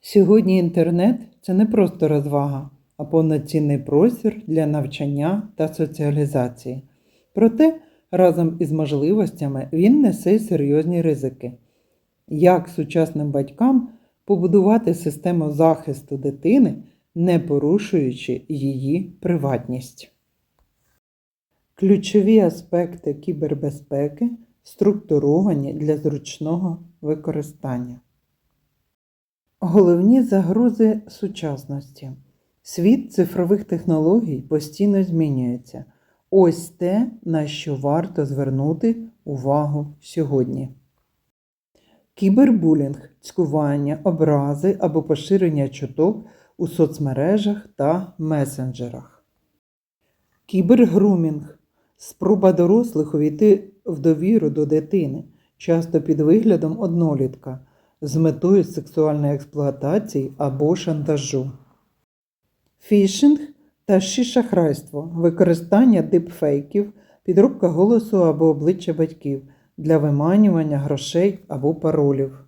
Сьогодні інтернет це не просто розвага, а повноцінний простір для навчання та соціалізації. Проте разом із можливостями він несе серйозні ризики. Як сучасним батькам побудувати систему захисту дитини, не порушуючи її приватність? Ключові аспекти кібербезпеки структуровані для зручного використання. Головні загрози сучасності. Світ цифрових технологій постійно змінюється. Ось те, на що варто звернути увагу сьогодні. Кібербулінг, цькування, образи або поширення чуток у соцмережах та месенджерах. Кібергрумінг спроба дорослих увійти в довіру до дитини, часто під виглядом однолітка, з метою сексуальної експлуатації або шантажу. Фішинг та шахрайство використання дипфейків, підробка голосу або обличчя батьків для виманювання грошей або паролів.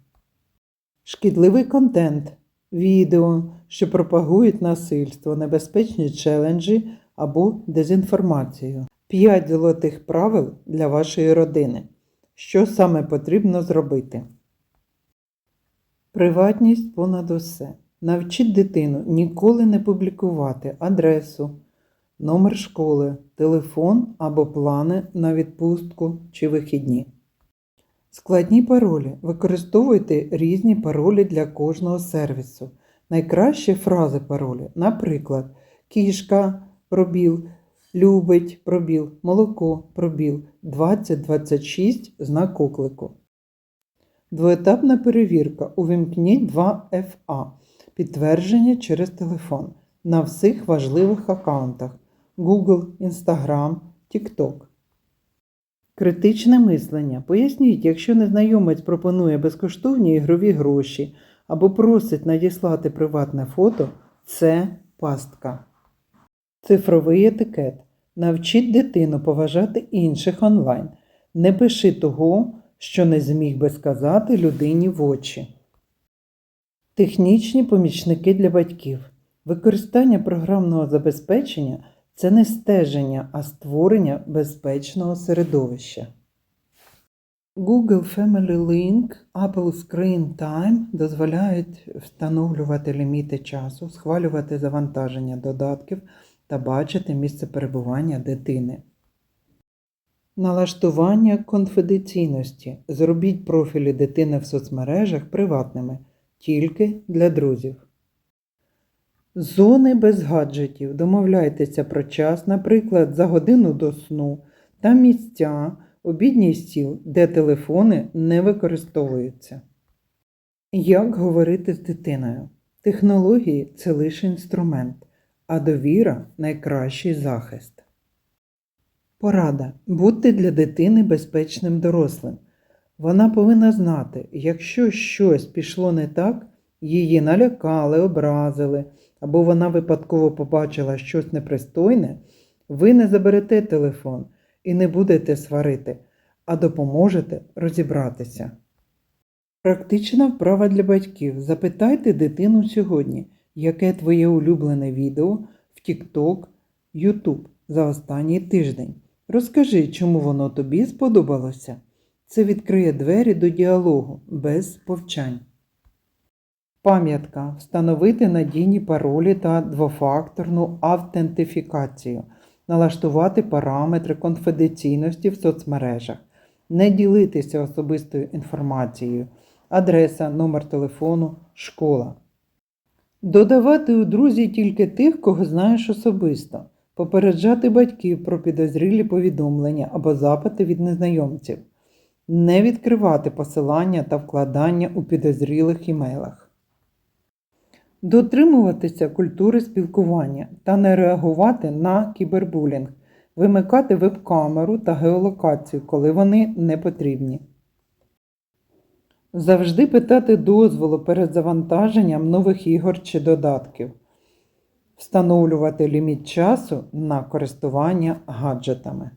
Шкідливий контент, відео, що пропагують насильство, небезпечні челенджі або дезінформацію. 5 золотих правил для вашої родини. Що саме потрібно зробити? Приватність понад усе. Навчіть дитину ніколи не публікувати адресу, номер школи, телефон або плани на відпустку чи вихідні. Складні паролі. Використовуйте різні паролі для кожного сервісу. Найкращі фрази паролі, наприклад, кішка, пробіл, любить, пробіл, молоко, пробіл, 2026 знак оклику. Двоетапна перевірка. Увімкніть 2FA. Підтвердження через телефон на всіх важливих аккаунтах Google, Instagram, TikTok. Критичне мислення. Поясніть, якщо незнайомець пропонує безкоштовні ігрові гроші або просить надіслати приватне фото, це пастка. Цифровий етикет. Навчіть дитину поважати інших онлайн. Не пиши того, що не зміг би сказати людині в очі. Технічні помічники для батьків. Використання програмного забезпечення це не стеження, а створення безпечного середовища. Google Family Link, Apple Screen Time дозволяють встановлювати ліміти часу, схвалювати завантаження додатків та бачити місце перебування дитини. Налаштування конфіденційності. Зробіть профілі дитини в соцмережах приватними тільки для друзів. Зони без гаджетів. Домовляйтеся про час, наприклад, за годину до сну та місця, обідній стіл, де телефони не використовуються. Як говорити з дитиною? Технології це лише інструмент, а довіра найкращий захист. Порада. Будьте для дитини безпечним дорослим. Вона повинна знати, якщо щось пішло не так, її налякали, образили, або вона випадково побачила щось непристойне, ви не заберете телефон і не будете сварити, а допоможете розібратися. Практична вправа для батьків. Запитайте дитину сьогодні, яке твоє улюблене відео в TikTok, YouTube за останній тиждень. Розкажи, чому воно тобі сподобалося. Це відкриє двері до діалогу без повчань. Пам'ятка. Встановити надійні паролі та двофакторну автентифікацію, налаштувати параметри конфіденційності в соцмережах, не ділитися особистою інформацією, адреса, номер телефону, школа. Додавати у друзі тільки тих, кого знаєш особисто, попереджати батьків про підозрілі повідомлення або запити від незнайомців, не відкривати посилання та вкладання у підозрілих імейлах. Дотримуватися культури спілкування та не реагувати на кібербулінг, вимикати веб-камеру та геолокацію, коли вони не потрібні. Завжди питати дозволу перед завантаженням нових ігор чи додатків. Встановлювати ліміт часу на користування гаджетами.